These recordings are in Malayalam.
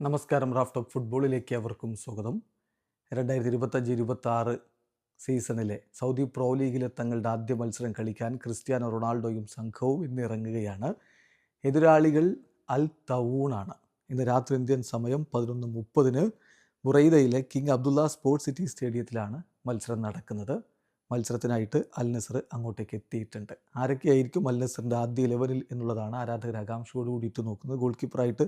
നമസ്കാരം റാഫ് ടോപ്പ് ഫുട്ബോളിലേക്ക് അവർക്കും സ്വാഗതം. രണ്ടായിരത്തി ഇരുപത്തഞ്ച് ഇരുപത്തി ആറ് സീസണിലെ സൗദി പ്രോ ലീഗിലെ തങ്ങളുടെ ആദ്യ മത്സരം കളിക്കാൻ ക്രിസ്ത്യാനോ റൊണാൾഡോയും സംഘവും ഇന്ന് ഇറങ്ങുകയാണ്. എതിരാളികൾ അൽ തവൂണാണ് ഇന്ന് രാത്രി ഇന്ത്യൻ സമയം പതിനൊന്ന് മുപ്പതിന് ബുറൈദയിലെ കിങ് അബ്ദുള്ള സ്പോർട്സ് സിറ്റി സ്റ്റേഡിയത്തിലാണ് മത്സരം നടക്കുന്നത്. മത്സരത്തിനായിട്ട് അൽ നസർ അങ്ങോട്ടേക്ക് എത്തിയിട്ടുണ്ട്. ആരൊക്കെയായിരിക്കും അൽ നസറിന്റെ ആദ്യ ഇലവനിൽ എന്നുള്ളതാണ് ആരാധകർ ആകാംക്ഷയോട് കൂടിയിട്ട് നോക്കുന്നത് ഗോൾ കീപ്പറായിട്ട്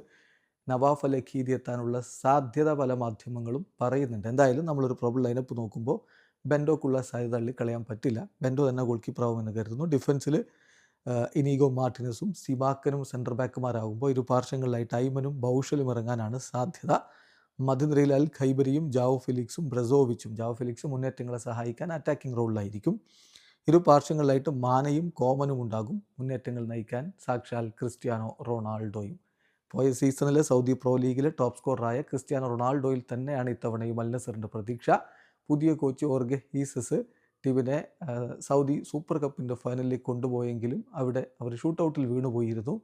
നവാഫ് അലഖീദി എത്താനുള്ള സാധ്യത പല മാധ്യമങ്ങളും പറയുന്നുണ്ട്. എന്തായാലും നമ്മളൊരു പ്രോബ്ലം ലൈനപ്പ് നോക്കുമ്പോൾ ബെൻഡോക്കുള്ള സാധ്യത തള്ളി കളയാൻ പറ്റില്ല. ബെൻഡോ തന്നെ ഗോൾ കീപ്പറാവുമെന്ന് കരുതുന്നു. ഡിഫൻസിൽ ഇനീഗോ മാർട്ടിനസും സിബാക്കനും സെന്റർ ബാക്കുമാരാകുമ്പോൾ ഇരു പാർശ്വങ്ങളിലായിട്ട് ഐമനും ബൗഷലും ഇറങ്ങാനാണ് സാധ്യത. മധ്യനിരയിൽ അൽ ഖൈബരിയും ജാവോ ഫിലിക്സും ബ്രസോവിച്ചും. ജാവോ ഫിലിക്സും മുന്നേറ്റങ്ങളെ സഹായിക്കാൻ അറ്റാക്കിംഗ് റോളിലായിരിക്കും ഇരു പാർശ്വങ്ങളിലായിട്ട് മാനയും കോമനും ഉണ്ടാകും. മുന്നേറ്റങ്ങൾ നയിക്കാൻ സാക്ഷാൽ ക്രിസ്ത്യാനോ റൊണാൾഡോയും. പോയ സീസണിലെ സൗദി പ്രോ ലീഗിലെ ടോപ്പ് സ്കോറായ ക്രിസ്ത്യാനോ റൊണാൾഡോയിൽ തന്നെയാണ് ഇത്തവണയും അൽ നസറിന്റെ പ്രതീക്ഷ. പുതിയ കോച്ച് ഓർഗെ ഹീസസ് ടീമിനെ സൗദി സൂപ്പർ കപ്പിന്റെ ഫൈനലിലേക്ക് കൊണ്ടുപോയെങ്കിലും അവിടെ അവർ ഷൂട്ടൗട്ടിൽ വീണുപോയിരുന്നു.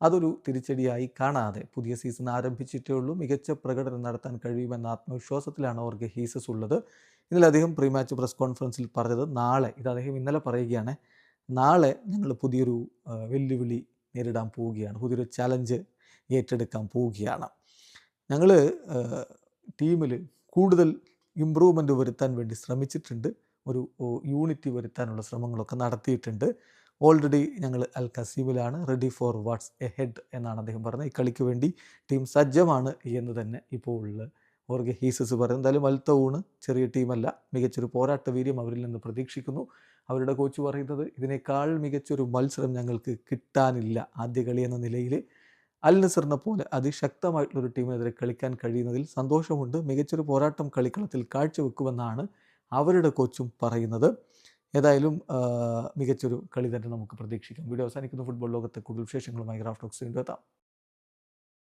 അതൊരു തിരിച്ചടിയായി കാണാതെ പുതിയ സീസൺ ആരംഭിച്ചിട്ടേ ഉള്ളൂ. മികച്ച പ്രകടനം നടത്താൻ കഴിയുമെന്ന ആത്മവിശ്വാസത്തിലാണ് ഓർഗെ ഹീസസ് ഉള്ളത്. ഇന്നലെ അദ്ദേഹം പ്രീ മാച്ച് പ്രസ് കോൺഫറൻസിൽ പറഞ്ഞത് നാളെ ഇത് അദ്ദേഹം ഇന്നലെ പറയുകയാണ് നാളെ ഞങ്ങൾ പുതിയൊരു വെല്ലുവിളി നേരിടാൻ പോവുകയാണ് പുതിയൊരു ചലഞ്ച് ഏറ്റെടുക്കാൻ പോവുകയാണ്. ഞങ്ങൾ ടീമിൽ കൂടുതൽ ഇമ്പ്രൂവ്മെന്റ് വരുത്താൻ വേണ്ടി ശ്രമിച്ചിട്ടുണ്ട്. ഒരു യൂണിറ്റി വരുത്താനുള്ള ശ്രമങ്ങളൊക്കെ നടത്തിയിട്ടുണ്ട്. ഓൾറെഡി ഞങ്ങൾ അൽ കസീമിലാണ് ready for what's ahead എന്നാണ് അദ്ദേഹം പറഞ്ഞത്. ഈ കളിക്ക് വേണ്ടി ടീം സജ്ജമാണ് എന്ന് തന്നെ ഇപ്പോൾ ഓർഗെ ഹീസസ് പറയുന്നത് എന്തായാലും അൽത്തവൂണ് ചെറിയ ടീമല്ല മികച്ചൊരു പോരാട്ട വീര്യം അവരിൽ നിന്ന് പ്രതീക്ഷിക്കുന്നു. അവരുടെ കോച്ച് പറയുന്നത് ഇതിനേക്കാൾ മികച്ചൊരു മത്സരം ഞങ്ങൾക്ക് കിട്ടാനില്ല ആദ്യ കളി എന്ന നിലയിൽ അൽ നസറിനെ പോലെ അതിശക്തമായിട്ടുള്ളൊരു ടീമിനെതിരെ കളിക്കാൻ കഴിയുന്നതിൽ സന്തോഷമുണ്ട്. മികച്ചൊരു പോരാട്ടം കളിക്കളത്തിൽ കാഴ്ചവെക്കുമെന്നാണ് അവരുടെ കോച്ചും പറയുന്നത്. ഏതായാലും മികച്ചൊരു കളി തന്നെ നമുക്ക് പ്രതീക്ഷിക്കാം. വീഡിയോ അവസാനിക്കുന്ന. ഫുട്ബോൾ ലോകത്തെ കൂടുതൽ വിശേഷങ്ങളുമായി ഗ്രാഫ്റ്റോക്സ് വീണ്ടും എത്താം.